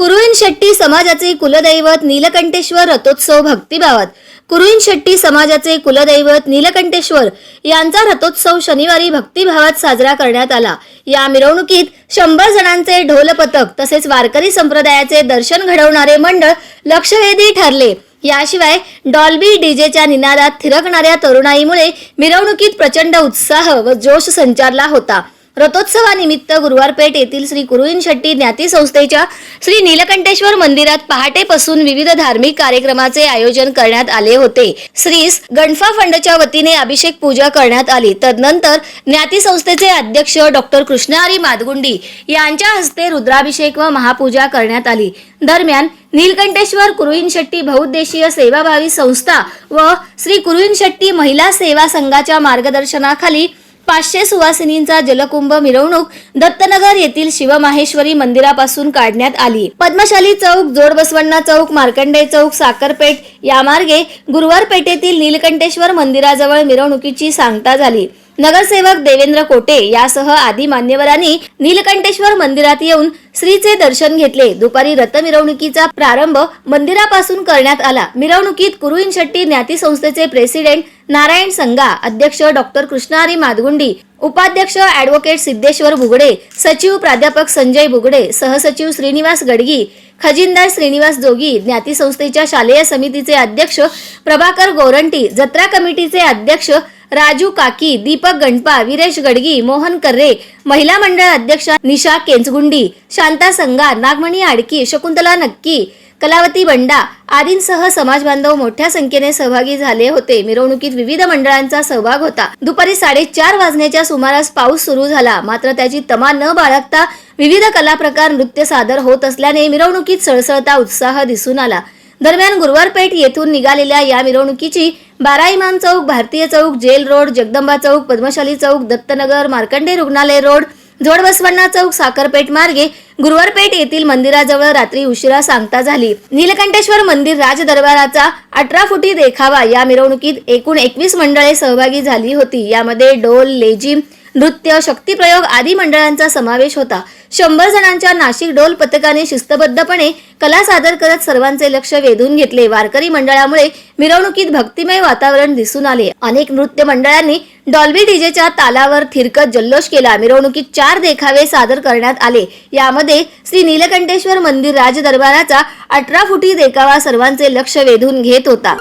कुरुईन शेट्टी समाजाचे कुलदैवत नीलकंठेश्वर रथोत्सव भक्तिभावात. कुरुईन शेट्टी समाजाचे कुलदैवत नीलकंठेश्वर यांचा रथोत्सव शनिवारी भक्तिभावात साजरा करण्यात आला. या मिरवणुकीत शंभर जणांचे ढोल पथक तसेच वारकरी संप्रदायाचे दर्शन घडवणारे मंडळ लक्षवेधी ठरले. याशिवाय डॉल्बी डीजेच्या निनादात थिरकणाऱ्या तरुणाईमुळे मिरवणुकीत प्रचंड उत्साह व जोश संचारला होता. रथोत्सवानिमित्त गुरुवार पेठ येथील श्री कुरुईन शेट्टी ज्ञाती संस्थेच्या श्री नीलकंठेश्वर मंदिरात पहाटेपासून विविध धार्मिक कार्यक्रमाचे आयोजन करण्यात आले होते. श्रीस गणफा फंडच्या वतीने अभिषेक पूजा करण्यात आली. तदनंतर ज्ञाती संस्थेचे अध्यक्ष डॉक्टर कृष्णहरी मादगुंडी यांच्या हस्ते रुद्राभिषेक व महापूजा करण्यात आली. दरम्यान नीलकंठेश्वर कुरुईन शेट्टी बहुउद्देशीय सेवाभावी संस्था व श्री कुरुईन शेट्टी महिला सेवा संघाच्या मार्गदर्शनाखाली पाचशे सुवासिनींचा जलकुंभ मिरवणूक दत्तनगर येथील शिवमाहेश्वरी मंदिरापासून काढण्यात आली. पद्मशाली चौक जोड बसवण्णा चौक मार्कंडे चौक साखरपेठ या मार्गे गुरुवार पेठेतील नीलकंठेश्वर मंदिराजवळ मिरवणुकीची सांगता झाली. नगरसेवक देवेंद्र कोटे यासह आदी मान्यवरांनी नीलकंठेश्वर मंदिरात येऊन श्रीचे दर्शन घेतले. दुपारी रथ मिरवणुकीचा प्रारंभ मंदिरापासून करण्यात आला. मिरवणुकीत कुरुईन शेट्टी ज्ञाती संस्थेचे प्रेसिडेंट नारायण संगा अध्यक्ष डॉक्टर कृष्णारी मादगुंडी उपाध्यक्ष ऍडव्होकेट सिद्धेश्वर बुगडे सचिव प्राध्यापक संजय बुगडे सहसचिव श्रीनिवास गडगी खजिनदार श्रीनिवास जोगी ज्ञाती संस्थेच्या शालेय समितीचे अध्यक्ष प्रभाकर गोरंटी जत्रा कमिटीचे अध्यक्ष राजू काकी दीपक गणपा विरेश गडगी मोहन कर्रे महिला मंडळ अध्यक्षा निशा केंचगुंडी शांता संगा नागमणी आडकी शकुंतला नक्की कलावती बंडा आदींसह समाज बांधव मोठ्या संख्येने सहभागी झाले होते. मिरवणुकीत विविध मंडळांचा सहभाग होता. दुपारी साडेचार वाजण्याच्या सुमारास पाऊस सुरू झाला. मात्र त्याची तमा न बाळगता विविध कला प्रकार नृत्य सादर होत असल्याने मिरवणुकीत सळसळता उत्साह दिसून आला. दरम्यान गुरुवारपेठ येथून निघालेल्या या मिरवणुकीची बारा इमाम चौक भारतीय चौक जेल रोड जगदंबा चौक पद्मशाली चौक दत्तनगर मार्कंडे रुग्णालय रोड जोडबसवण्णा चौक साखरपेठ मार्गे गुरुवारपेठ येथील मंदिराजवळ रात्री उशिरा सांगता झाली. नीलकंठेश्वर मंदिर राज दरबाराचा अठरा फुटी देखावा या मिरवणुकीत एकूण एकवीस मंडळे सहभागी झाली होती. यामध्ये डोल लेझिम नृत्य शक्तीप्रयोग आदी मंडळांचा समावेश होता. शंभर जणांच्या नाशिक डोल पथकाने शिस्तबद्धपणे कला सादर करत सर्वांचे लक्ष वेधून घेतले. वारकरी मंडळामुळे मिरवणुकीत भक्तिमय वातावरण दिसून आले. अनेक नृत्य मंडळांनी डॉल्बी डीजेच्या तालावर थिरकत जल्लोष केला. मिरवणुकीत चार देखावे सादर करण्यात आले. यामध्ये श्री नीलकंठेश्वर मंदिर राजदरबाराचा अठरा फुटी देखावा सर्वांचे लक्ष वेधून घेत होता.